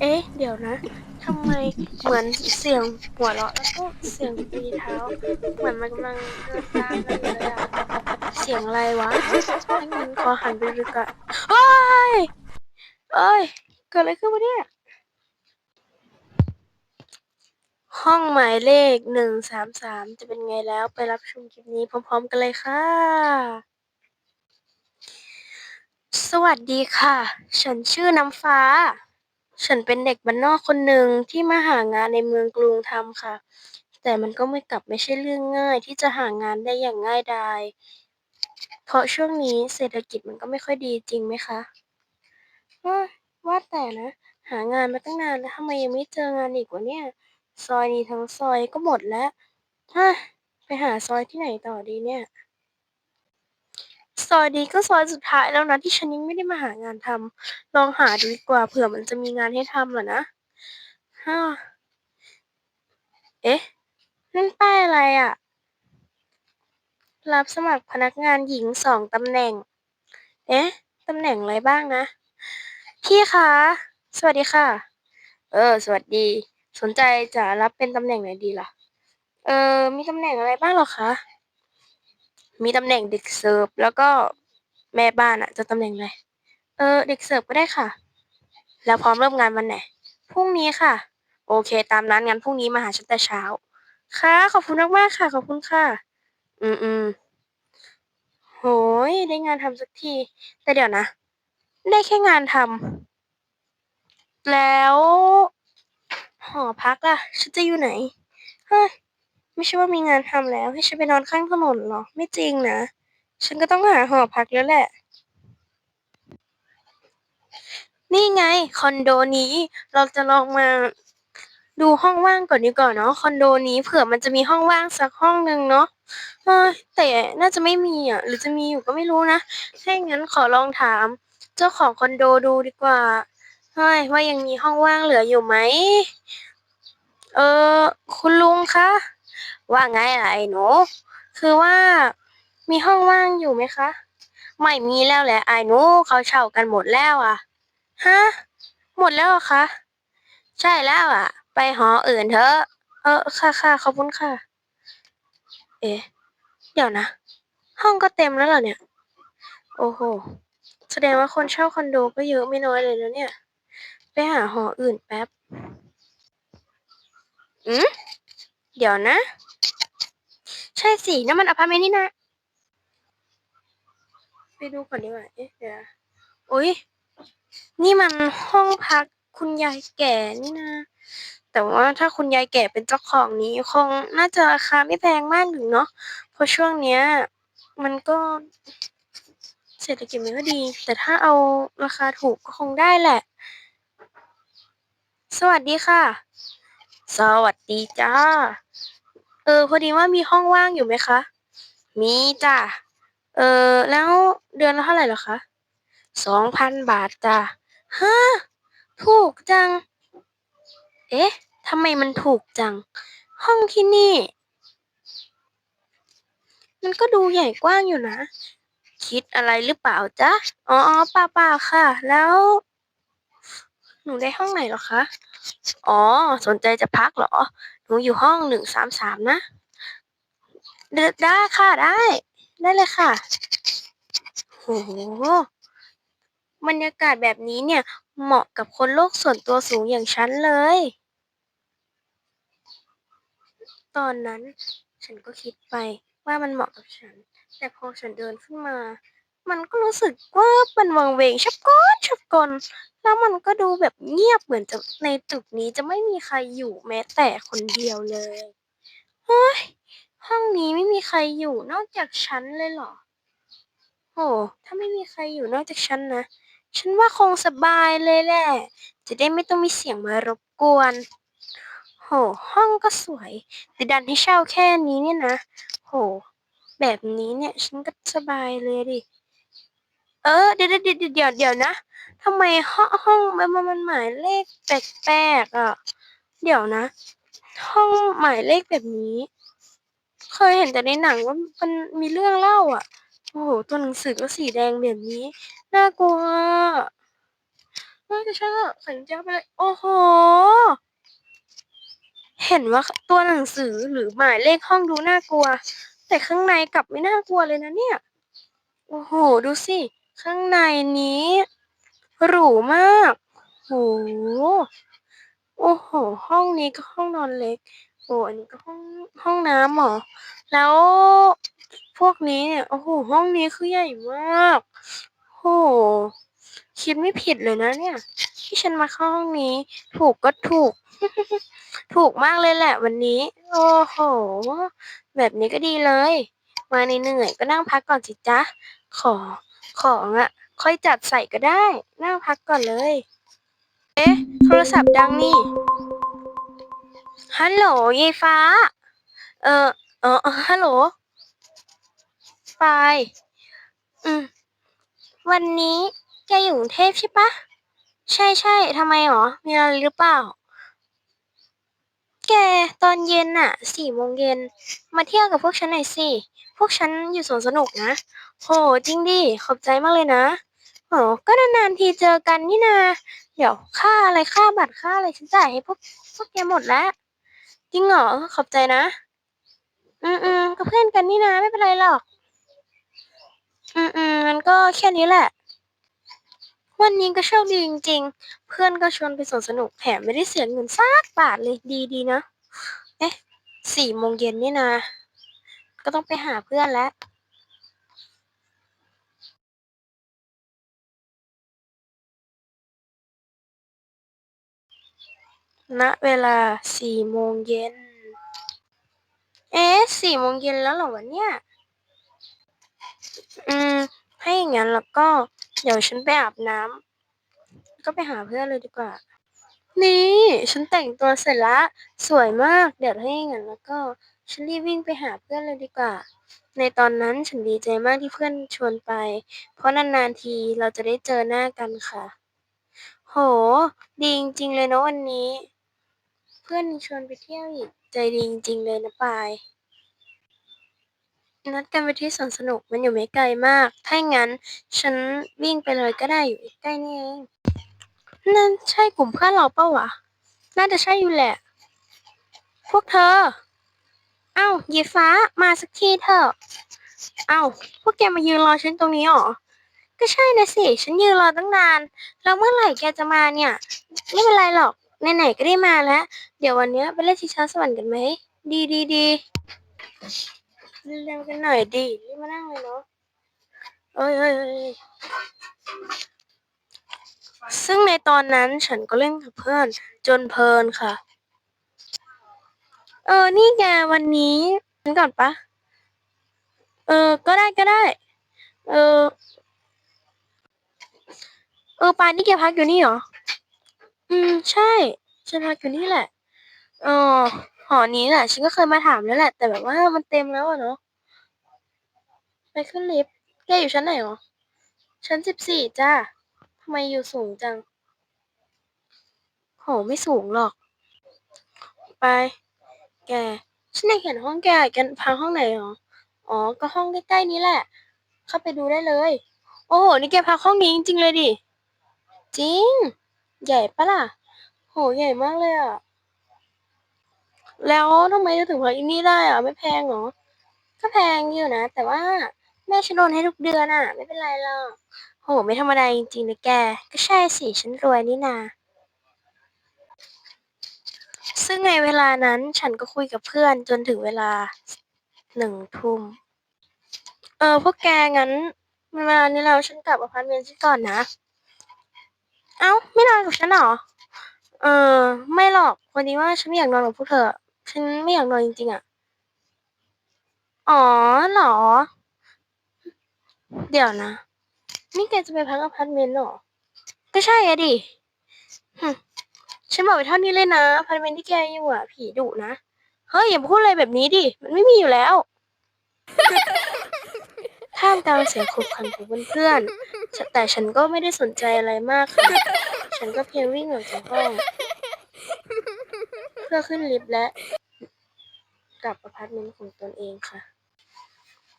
เอ๊ะ เดี๋ยวนะทำไมเหมือนเสียงหัวเราะแล้วก็เสียงตีเท้า เหมือนมันกำลังเดินตามกันเลยอะเสียงอะไรวะงั้นขอหันไปดูก่อนโอ้ยเอ้ย เกิดอะไรขึ้นวะเนี่ย ห้องหมายเลขหนึ่งสามสามจะเป็นไงแล้วไปรับชมคลิปนี้พร้อมๆกันเลยค่ะ สวัสดีค่ะ ฉันชื่อน้ำฟ้า ฉันเป็นเด็กบ้านนอกคนหนึ่งที่มาหางานในเมืองกรุงทำค่ะ แต่มันก็ไม่กลับไม่ใช่เรื่องง่ายที่จะหางานได้อย่างง่ายดาย เพราะช่วงนี้เศรษฐกิจมันก็ไม่ค่อยดีจริงไหมคะ เอ้ยว่าแต่นะ หางานมาตั้งนานแล้วทำไมยังไม่เจองานอีกวะเนี่ย ซอยนี้ทั้งซอยก็หมดแล้วฮะไปหาซอยที่ไหนต่อดีเนี่ย ซอยนี้ก็ซอยสุดท้ายแล้วนะที่ฉันยังไม่ได้มาหางานทำลองหาดูดีกว่าเผื่อมันจะมีงานให้ทำหรอนะฮ่าเอ๊ะนั่นป้ายอะไรอะรับสมัครพนักงานหญิงสองตำแหน่ง เอ๊ะตำแหน่งอะไรบ้างนะ พี่คะ สวัสดีค่ะ เออ สวัสดี สนใจจะรับเป็นตำแหน่งไหนดีล่ะ เออ มีตำแหน่งอะไรบ้างหรอคะ มีตำแหน่งเด็กเสิร์ฟแล้วก็แม่บ้านอะจะตำแหน่งอะไรเออ เด็กเสิร์ฟก็ได้ค่ะ แล้วพร้อมเริ่มงานวันไหนพรุ่งนี้ค่ะ โอเค ตามนั้นงั้นพรุ่งนี้มาหาฉันแต่เช้า ค่ะ ขอบคุณมากๆค่ะ ขอบคุณค่ะ อืมอืมโหยได้งานทำสักที แต่เดี๋ยวนะ ได้แค่งานทำแล้ว หอพักล่ะ ฉันจะอยู่ไหน เฮ้ย ไม่ใช่ว่ามีงานทำแล้ว ให้ฉันไปนอนข้างถนนเหรอ ไม่จริงนะ ฉันก็ต้องหาหอพักแล้วแหละ นี่ไงคอนโดนี้ เราจะลองมาดูห้องว่างก่อนดีกว่าเนาะคอนโดนี้เผื่อมันจะมีห้องว่างสักห้องหนึ่งเนาะเฮ้ยแต่น่าจะไม่มีอะหรือจะมีอยู่ก็ไม่รู้นะถ้าอย่างงั้นขอลองถาม เจ้าของคอนโดดูดีกว่าเฮ้ยว่ายังมีห้องว่างเหลืออยู่ไหมเออคุณลุงคะ ว่าไงล่ะไอ้หนู คือว่ามีห้องว่างอยู่ไหมคะ ไม่มีแล้วแหละไอ้หนูเขาเช่ากันหมดแล้วอะฮะ หมดแล้วเหรอคะ ใช่แล้วอะไปหออื่นเถอะ เออ ค่ะๆขอบคุณค่ะ เอ๊ะ เดี๋ยวนะ ห้องก็เต็มแล้วเหรอเนี่ย โอ้โฮแสดงว่าคนเช่าคอนโดก็เยอะไม่น้อยเลยนะเนี่ย ไปหาหออื่นแป๊บหือ เดี๋ยวนะ ใช่สินั่นมันอะพาร์ตเมนต์นี่นะ ไปดูก่อนดีกว่าเอ๊ะเดี๋ยวอุ๊ยนี่มันห้องพักคุณยายแก่นี่นะ แต่ว่าถ้าคุณยายแก่เป็นเจ้าของนี้คงน่าจะราคาไม่แพงมากอยู่เนาะเพราะช่วงเนี้ย มันก็เศรษฐกิจไม่ค่อยดี แต่ถ้าเอาราคาถูกก็คงได้แหละ สวัสดีค่ะ สวัสดีจ้ะเออ พอดีว่ามีห้องว่างอยู่ไหมคะ มีจ้ะ เออ แล้วเดือนละเท่าไหรเหรอคะ2,000บาทจ้ะฮะถูกจัง เอ๊ะทำไมมันถูกจัง ห้องที่นี่ มันก็ดูใหญ่กว้างอยู่นะ คิดอะไรหรือเปล่าจ๊ะ อ๋อๆเปล่าค่ะ แล้ว หนูได้ห้องไหนหรอคะ อ๋อ สนใจจะพักเหรอ หนูอยู่ห้อง133นะ ได้ค่ะได้ ได้เลยค่ะโอ้บรรยากาศแบบนี้เนี่ย เหมาะกับคนโลกส่วนตัวสูงอย่างฉันเลย ตอนนั้นฉันก็คิดไปว่ามันเหมาะกับฉัน แต่พอฉันเดินขึ้นมา มันก็รู้สึกว่ามันวังเวงชะก๊อนชะกนแล้วมันก็ดูแบบเงียบเหมือนจะในตึกนี้จะไม่มีใครอยู่แม้แต่คนเดียวเลยโอ๊ยห้องนี้ไม่มีใครอยู่นอกจากฉันเลยเหรอโอ้ถ้าไม่มีใครอยู่นอกจากฉันนะฉันว่าคงสบายเลยแหละ จะได้ไม่ต้องมีเสียงมารบกวนโอ้ห้องก็สวยแต่ดันให้เช่าแค่นี้เนี่ยนะโอ้แบบนี้เนี่ย ฉันก็สบายเลยดิ เออเดี๋ยวเดี๋ยวเดี๋ยวนะทำไมห้อห้องมันมันหมายเลขแปลกๆอะ เดี๋ยวนะ ห้องหมายเลขแบบนี้ เคยเห็นแต่ในหนังว่ามันมีเรื่องเล่าอะ โอ้โฮตัวหนังสือก็สีแดงแบบนี้ น่ากลัวเฮ้ยแต่ช่างเถอะใส่กุญแจเข้าไปเลย โอ้โห เห็นว่าตัวหนังสือหรือหมายเลขห้องดูน่ากลัว แต่ข้างในกลับไม่น่ากลัวเลยนะเนี่ย โอ้โห ดูสิ ข้างในนี้หรูมาก โห โอ้โห ห้องนี้ก็ห้องนอนเล็ก โอ้ อันนี้ก็ห้องห้องน้ำหรอ แล้วพวกนี้เนี่ย โอ้โห ห้องนี้คือใหญ่มากโอ้โหคิดไม่ผิดเลยนะเนี่ย ที่ฉันมาเข้าห้องนี้ ถูกก็ถูก ถูกมากเลยแหละวันนี้ โอ้โห แบบนี้ก็ดีเลย มาเหนื่อยก็นั่งพักก่อนสิจ๊ะ ขอ ของอะค่อยจัดใส่ก็ได้ นั่งพักก่อนเลย เอ๊ะ โทรศัพท์ดังนี่ ฮัลโหลยายฟ้าเออเออเออฮัลโหลปายอืม วันนี้แกอยู่กรุงเทพใช่ปะ ใช่ใช่ทำไมหรอ มีอะไรหรือเปล่า แกตอนเย็นน่ะสี่โมงเย็นมาเที่ยวกับพวกฉันหน่อยสิ พวกฉันอยู่สวนสนุกนะ โหจริงดิ ขอบใจมากเลยนะโหก็นานๆทีเจอกันนี่นา เดี๋ยวค่าอะไรค่าบัตรค่าอะไรฉันจ่ายให้พวกพวกแกหมดแล้ว จริงเหรอขอบใจนะ อืมอืมก็เพื่อนกันนี่นะไม่เป็นไรหรอก อืมอืมงั้นก็แค่นี้แหละ วันนี้ก็โชคดีจริงๆ เพื่อนก็ชวนไปสวนสนุกแถมไม่ได้เสียเงินสักบาทเลยดีดีนะ เอ๊ะสี่โมงเย็นนี่นะก็ต้องไปหาเพื่อนแล้วณเวลาสี่โมงเย็น เอ๊ะสี่โมงเย็นแล้วเหรอวะเนี่ย อืมถ้อย่างงั้นแล้วก็ เดี๋ยวฉันไปอาบน้ำก็ไปหาเพื่อนเลยดีกว่า นี่ ฉันแต่งตัวเสร็จล้วสวยมาก เดี๋ยวถ้าอย่างงั้นแล้วก็ฉันรีบวิ่งไปหาเพื่อนเลยดีกว่า ในตอนนั้นฉันดีใจมากที่เพื่อนชวนไป เพราะนานๆทีเราจะได้เจอหน้ากันค่ะ โห ดีจริงๆเลยนะวันนี้ เพื่อนชวนไปเที่ยวอีกใจดีจริงๆเลยนะปาย นัดกันไปที่สวนสนุกมันอยู่ไม่ไกลมาก ถ้าอย่างงั้น ฉันวิ่งไปเลยก็ได้อยู่ใกล้นี่เอง นั่นใช่กลุ่มเพื่อนเราเปล่าวะ น่าจะใช่อยู่แหละ พวกเธอ เอ้ายีฟ้ามาสักทีเถอะ เอ้าพวกแกมายืนรอฉันตรงนี้หรอ ก็ใช่นะสิ ฉันยืนรอตั้งนาน แล้วเมื่อไหร่แกจะมาเนี่ย ไม่เป็นไรหรอก ไหนๆก็ได้มาแล้ว เดี๋ยววันเนี้ยไปเล่นชิงช้าสวรรค์กันไหม ดีดีดี เร็วๆกันหน่อยดิรีบมานั่งเลยเนาะเอ้ยเอ้ยเอ้ยซึ่งในตอนนั้นฉันก็เล่นกับเพื่อน จนเพลินค่ะ เออ นี่แกวันนี้ฉันก่อนปะ เออ ก็ได้ก็ได้ เออ เออปานนี่แกพักอยู่นี่เหรอ อืม ใช่ ฉันพักอยู่นี่แหละ เออ หอนี้แหละ ฉันก็เคยมาถามแล้วแหละ แต่แบบว่ามันเต็มแล้วอะเนาะไปขึ้นลิฟต์แกอยู่ชั้นไหนหรอ ชั้นสิบสี่จ้าทำไมอยู่สูงจังโหไม่สูงหรอก ไป แก ฉันยากเห็นห้องแกแกพักห้องไหนหรอ อ๋อ ก็ห้องใกล้ๆนี้แหละ เข้าไปดูได้เลย โอ้โห นี่แกพักห้องนี้จริงๆเลยดิ จริง ใหญ่ปะล่ะ โห ใหญ่มากเลยอะ แล้วทำไมเธอถึงพักที่นี่ได้อะไม่แพงเหรอ ก็แพงอยู่นะ แต่ว่าแม่ฉันโอนให้ทุกเดือนอะไม่เป็นไรหรอกโห ไม่ธรรมดาจริงๆนะแก ก็ใช่สิ ฉันรวยนี่นา ซึ่งในเวลานั้นฉันก็คุยกับเพื่อนจนถึงเวลาหนึ่งทุ่ม เออ พวกแกงั้นเวลานี้แล้วฉันกลับอพาร์ตเมนต์ฉันก่อนนะ เอ้า ไม่นอนกับฉันเหรอ เออ ไม่หรอกพอดีว่าฉันไม่อยากนอนกับพวกเธอ ฉันไม่อยากนอนจริงๆอะอ๋อเหรอ เดี๋ยวนะ นี่แกจะไปพักอพาร์ตเมนต์เหรอ ก็ใช่อะดิหึฉันบอกไปเท่านี้เลยนะอพาร์ตเมนต์ที่แกอยู่อะผีดุนะ เฮ้ย อย่าพูดอะไรแบบนี้ดิ มันไม่มีอยู่แล้ว ท่ามกลางเสียงขบขันของเพื่อนๆ แต่ฉันก็ไม่ได้สนใจอะไรมากค่ะ ฉันก็เพียงวิ่งออกจากห้อง เพื่อขึ้นลิฟต์และกลับอพาร์ตเมนต์ของตนเองค่ะ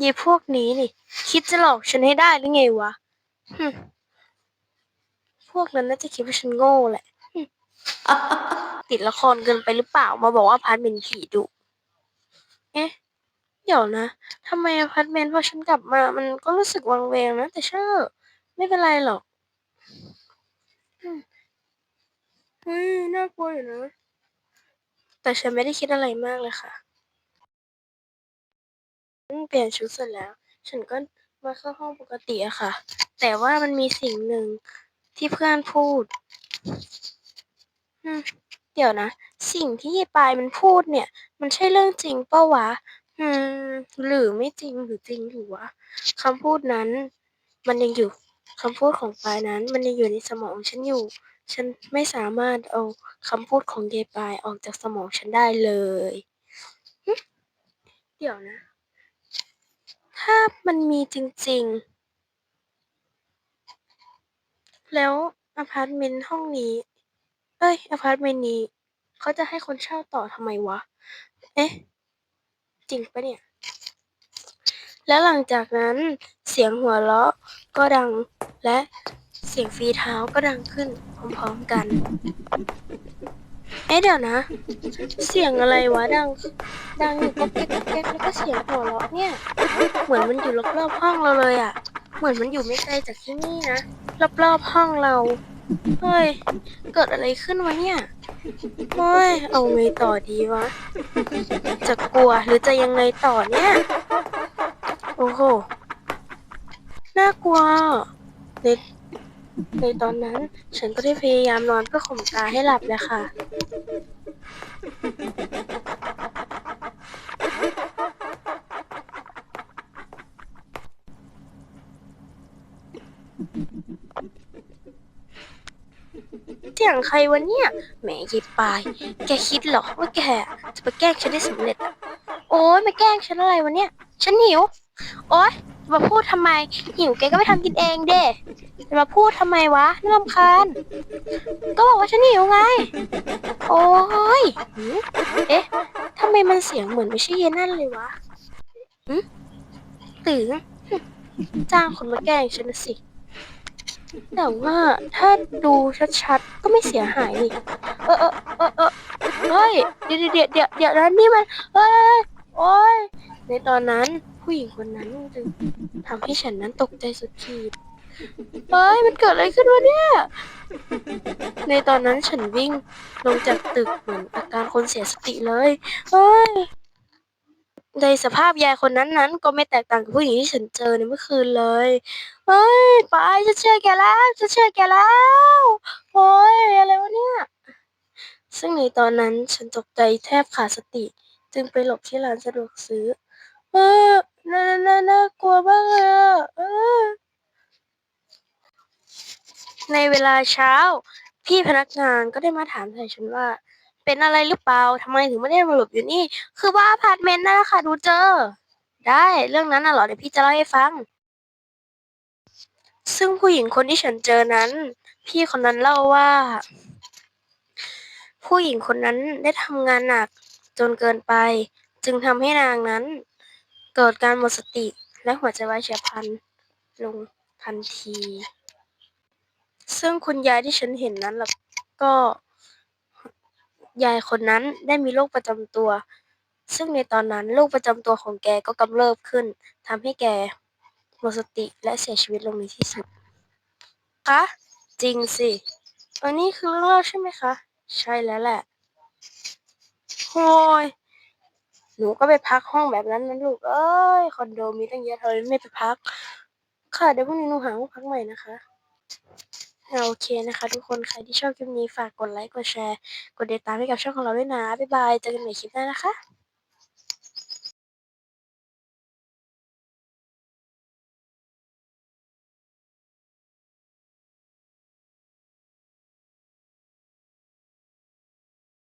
ยีพวกนี้นี่ คิดจะหลอกฉันให้ได้หรือไงวะพวกนั้นน่าจะคิดว่าฉันโง่แหละ ติดละครเกินไปหรือเปล่ามาบอกว่าพาร์ตเมนต์ผีดุเอ๊ะเดี๋ยวนะทำไมอพาร์ตเมนต์พอฉันกลับมา มันก็รู้สึกวังเวงนะ แต่เชื่อไม่เป็นไรหรอกอืมเฮ้ยน่ากลัวอยู่นะ แต่ฉันไม่ได้คิดอะไรมากเลยค่ะอืมเปลี่ยนชุดเสร็จแล้ว ฉันก็มาเข้าห้องปกติอะค่ะ แต่ว่ามันมีสิ่งหนึ่งที่เพื่อนพูดเดี๋ยวนะ สิ่งที่ยายปายมันพูดเนี่ย มันใช่เรื่องจริงเปล่าวะอืม หรือไม่จริงหรือจริงอยู่วะคำพูดนั้น มันยังอยู่คำพูดของปายนั้น มันยังอยู่ในสมองฉันอยู่ ฉันไม่สามารถเอาคำพูดของยายปายออกจากสมองฉันได้เลยหึเดี๋ยวนะ ถ้ามันมีจริง ๆ แล้วอพาร์ตเมนต์ห้องนี้ เอ้ย อพาร์ตเมนต์นี้ เขาจะให้คนเช่าต่อทำไมวะ เอ๊ะ จริงปะเนี่ย แล้วหลังจากนั้นเสียงหัวเราะก็ดังและ เสียงฝีเท้าก็ดังขึ้นพร้อมๆกัน เอ๊ะเดี๋ยวนะ เสียงอะไรวะดัง ดังอยู่ก๊กแก๊กก๊อกแก๊กแล้วก็เสียงหัวเราะเนี่ย เหมือนมันอยู่รอบๆห้องเราเลยอะเหมือนมันอยู่ไม่ไกลจากที่นี่นะ รอบๆห้องเรา เฮ้ย เกิดอะไรขึ้นวะเนี่ยโอ้ย เอาไงต่อดีวะ จะกลัวหรือจะยังไงต่อเนี่ย โอ้โห น่ากลัวใน ในตอนนั้นฉันก็ได้พยายามนอนเพื่อข่มตาให้หลับเลยค่ะ เสียงใครวะเนี่ย แหมยายปาย แกคิดเหรอว่าแกจะไปแกล้งฉันได้สำเร็จอะโอ๊ยมาแกล้งฉันอะไรวะเนี่ย ฉันหิว โอ๊ยมาพูดทำไม หิวแกก็ไปทำกินเองเด้ จะมาพูดทำไมวะน่ารำคาญ ก็บอกว่าฉันหิวไง โอ๊ยหืมเอ๊ะทำไมมันเสียงเหมือนไม่ใช่เยนั่นเลยวะหืมตื่นจ้างคนมาแกล้งฉันน่ะสิ แต่ว่าถ้าดูชัดๆ ก็ไม่เสียหายนี่ เออเออเออเออเฮ้ย เดี๋ยวเดี๋ยวเดี๋ยวเดี๋ยวนะนี่มันเฮ้ยโอ๊ยในตอนนั้นผู้หญิงคนนั้นจึงทำให้ฉันนั้นตกใจสุดขีด เฮ้ยมันเกิดอะไรขึ้นวะเนี่ย ในตอนนั้นฉันวิ่งลงจากตึกเหมือนอาการคนเสียสติเลย เฮ้ย ในสภาพยายคนนั้นนั้นก็ไม่แตกต่างกับผู้หญิงที่ฉันเจอในเมื่อคืนเลย เฮ้ยไปฉันเชื่อแกแล้วฉันเชื่อแกแล้วโอ้ยอะไรวะเนี่ย ซึ่งในตอนนั้นฉันตกใจแทบขาดสติ จึงไปหลบที่ร้านสะดวกซื้อ เออน่าน่าน่ากลัวมากเลยอะเออ ในเวลาเช้า พี่พนักงานก็ได้มาถามไถ่ฉันว่า เป็นอะไรหรือเปล่าทำไมถึงไม่ได้มาหลบอยู่นี่ คือว่าอพาร์ตเมนต์นั่นแหละค่ะดูเจอ ได้เรื่องนั้นน่ะเหรอเดี๋ยวพี่จะเล่าให้ฟัง ซึ่งผู้หญิงคนที่ฉันเจอนั้น พี่คนนั้นเล่าว่า ผู้หญิงคนนั้นได้ทำงานหนักจนเกินไป จึงทำให้นางนั้น เกิดการหมดสติและหัวใจวายเฉียบพลันลงทันที ซึ่งคุณยายที่ฉันเห็นนั้นล่ะก็ ยายคนนั้นได้มีโรคประจำตัว ซึ่งในตอนนั้นโรคประจำตัวของแกก็กำเริบขึ้นทำให้แกหมดสติและเสียชีวิตลงในที่สุดคะจริงสิอันนี้คือเรื่องเล่าใช่ไหมคะ ใช่แล้วแหละโอ้ยหนูก็ไปพักห้องแบบนั้นนะลูก เอ้ย คอนโดมีตั้งเยอะเธอไม่ไปพัก ค่ะ เดี๋ยวพรุ่งนี้หนูหาห้องพักใหม่นะคะ โอเคนะคะ ทุกคนใครที่ชอบคลิปนี้ฝากกดไลค์กดแชร์ กดติดตามให้กับช่องของเราด้วยนะ บ๊ายบาย เจอกันใหม่คลิปหน้านะคะ